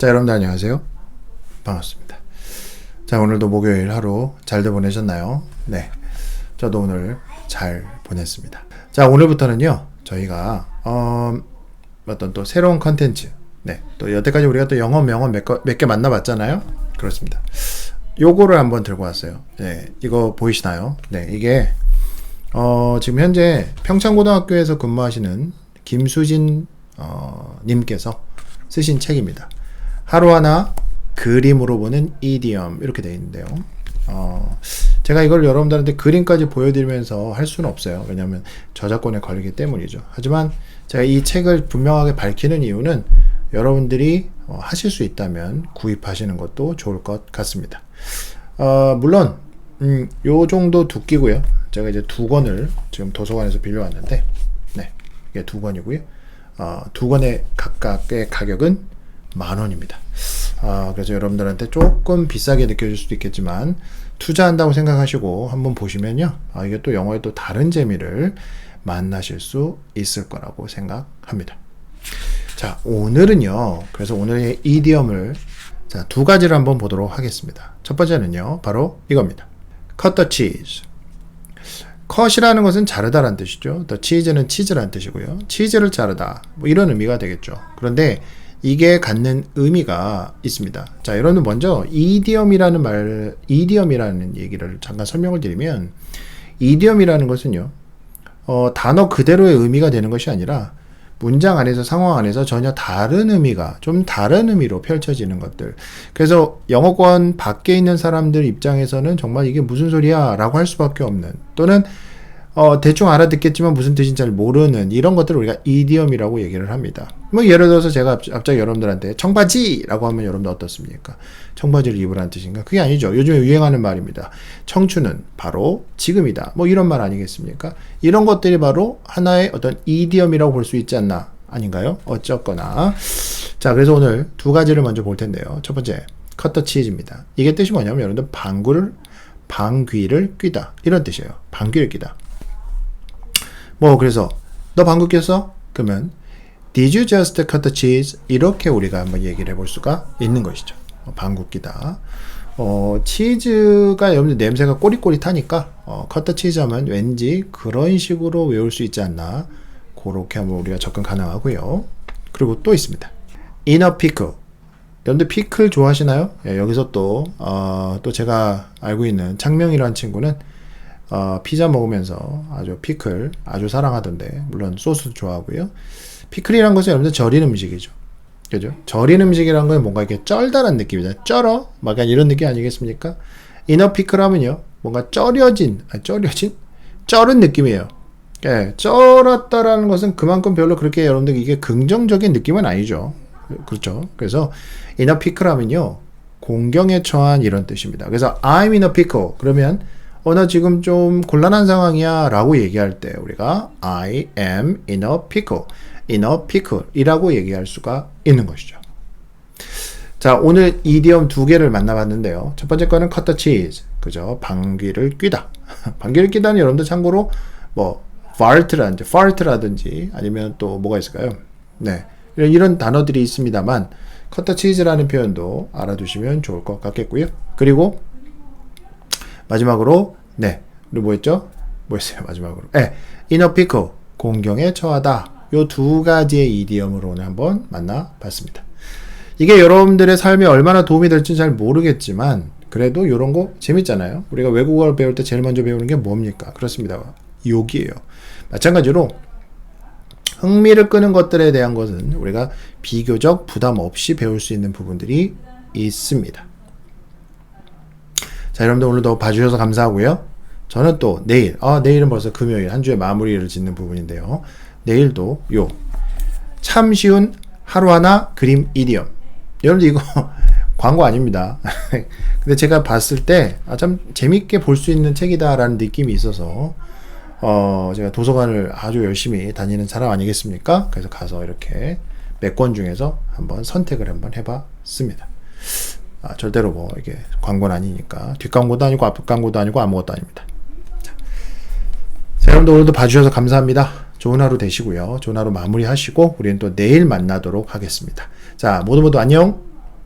자, 여러분들 안녕하세요. 반갑습니다. 자, 오늘도 목요일 하루 잘들 보내셨나요? 네. 저도 오늘 잘 보냈습니다. 자, 오늘부터는요, 저희가, 어, 어떤 또 새로운 컨텐츠. 네. 또 여태까지 우리가 또 영어, 몇, 몇개 만나봤잖아요? 그렇습니다. 요거를 한번 들고 왔어요. 네. 이거 보이시나요? 네. 이게, 어, 지금 현재 평창고등학교에서 근무하시는 김수진, 어, 님께서 쓰신 책입니다. 하루하나 그림으로 보는 이디엄 이렇게 되어 있는데요. 어, 제가 이걸 여러분들한테 그림까지 보여드리면서 할 수는 없어요. 왜냐하면 저작권에 걸리기 때문이죠. 하지만 제가 이 책을 분명하게 밝히는 이유는 여러분들이 어, 하실 수 있다면 구입하시는 것도 좋을 것 같습니다. 어, 물론 음, 요 정도 두께고요. 제가 이제 두 권을 지금 도서관에서 빌려왔는데, 네, 이게 두 권이고요. 어, 두 권의 각각의 가격은 만 원입니다. 아, 그래서 여러분들한테 조금 비싸게 느껴질 수도 있겠지만 투자한다고 생각하시고 한번 보시면요. 아, 이게 또 영어의 또 다른 재미를 만나실 수 있을 거라고 생각합니다. 자, 오늘은요. 그래서 오늘의 이디엄을 자, 두 가지를 한번 보도록 하겠습니다. 첫 번째는요. 바로 이겁니다. cut the cheese. 컷이라는 것은 자르다란 뜻이죠. 더 치즈는 치즈란 뜻이고요. 치즈를 자르다. 뭐 이런 의미가 되겠죠. 그런데 이게 갖는 의미가 있습니다. 자, 여러분 먼저 이디엄이라는 말, 이디엄이라는 얘기를 잠깐 설명을 드리면 이디엄이라는 것은요. 어, 단어 그대로의 의미가 되는 것이 아니라 문장 안에서 상황 안에서 전혀 다른 의미가 좀 다른 의미로 펼쳐지는 것들. 그래서 영어권 밖에 있는 사람들 입장에서는 정말 이게 무슨 소리야 라고 할 수밖에 없는 또는 어, 대충 알아듣겠지만 무슨 뜻인지 잘 모르는 이런 것들을 우리가 이디엄이라고 얘기를 합니다. 뭐 예를 들어서 제가 갑자기 여러분들한테 청바지라고 하면 여러분들 어떻습니까? 청바지를 입으라는 뜻인가? 그게 아니죠. 요즘에 유행하는 말입니다. 청춘은 바로 지금이다. 뭐 이런 말 아니겠습니까? 이런 것들이 바로 하나의 어떤 이디엄이라고 볼 수 있지 않나? 아닌가요? 어쨌거나. 자, 그래서 오늘 두 가지를 먼저 볼 텐데요. 첫 번째, 커터 치즈입니다. 이게 뜻이 뭐냐면 여러분들 방구를 방귀를 뀌다 이런 뜻이에요. 방귀를 뀌다. 뭐 그래서 너 방귀 꼈어? 그러면 Did you just cut the cheese? 이렇게 우리가 한번 얘기를 해볼 수가 있는 것이죠. 어, 방귀 끼다. 어, 치즈가 여러분들 냄새가 꼬릿꼬릿하니까 어, cut the cheese 하면 왠지 그런 식으로 외울 수 있지 않나 그렇게 한번 우리가 접근 가능하고요. 그리고 또 있습니다. inner pickle. 여러분들 피클 좋아하시나요? 예, 여기서 또, 어, 또 제가 알고 있는 창명이라는 친구는 어, 피자 먹으면서 아주 피클 아주 사랑하던데 물론 소스도 좋아하고요. 피클이란 것은 여러분들 절인 음식이죠. 그죠? 절인 음식이란 건 뭔가 이렇게 쩔다란 느낌이다. 쩔어? 막 이런 느낌 아니겠습니까? 이너 피클 하면요. 뭔가 쩔여진, 아, 쩔여진? 쩔은 느낌이에요. 예, 쩔었다라는 것은 그만큼 별로 그렇게 여러분들 이게 긍정적인 느낌은 아니죠. 그렇죠. 그래서 이너 피클 하면요. 공경에 처한 이런 뜻입니다. 그래서 I'm in a pickle. 그러면 어, 나 지금 좀 곤란한 상황이야 라고 얘기할 때 우리가 I am in a pickle, in a pickle 이라고 얘기할 수가 있는 것이죠. 자, 오늘 이디엄 두 개를 만나봤는데요. 첫 번째 거는 cut the cheese. 그죠? 방귀를 뀌다. 방귀를 뀌다는 여러분들 참고로 뭐 fart라든지, fart라든지 아니면 또 뭐가 있을까요? 네. 이런, 이런 단어들이 있습니다만 cut the cheese라는 표현도 알아두시면 좋을 것 같겠고요. 그리고 마지막으로 네 그리고 뭐였죠? 뭐였어요 마지막으로? 네 inner pickle 공경에 처하다 요 두 가지의 이디엄으로 오늘 한번 만나봤습니다. 이게 여러분들의 삶에 얼마나 도움이 될지 잘 모르겠지만 그래도 이런 거 재밌잖아요. 우리가 외국어를 배울 때 제일 먼저 배우는 게 뭡니까? 그렇습니다. 욕이에요. 마찬가지로 흥미를 끄는 것들에 대한 것은 우리가 비교적 부담 없이 배울 수 있는 부분들이 있습니다. 자, 여러분들 오늘도 봐주셔서 감사하고요. 저는 또 내일, 아, 내일은 벌써 금요일, 한 주의 마무리를 짓는 부분인데요. 내일도 요, 참 쉬운 하루 하나 그림 이디엄. 여러분들 이거 광고 아닙니다. 근데 제가 봤을 때, 아, 참 재밌게 볼 수 있는 책이다라는 느낌이 있어서, 어, 제가 도서관을 아주 열심히 다니는 사람 아니겠습니까? 그래서 가서 이렇게 몇 권 중에서 한번 선택을 한번 해봤습니다. 아, 절대로 뭐 이게 광고는 아니니까 뒷광고도 아니고 앞광고도 아니고 아무것도 아닙니다. 자, 자, 여러분들 오늘도 봐주셔서 감사합니다. 좋은 하루 되시고요. 좋은 하루 마무리하시고 우리는 또 내일 만나도록 하겠습니다. 자 모두 모두 안녕.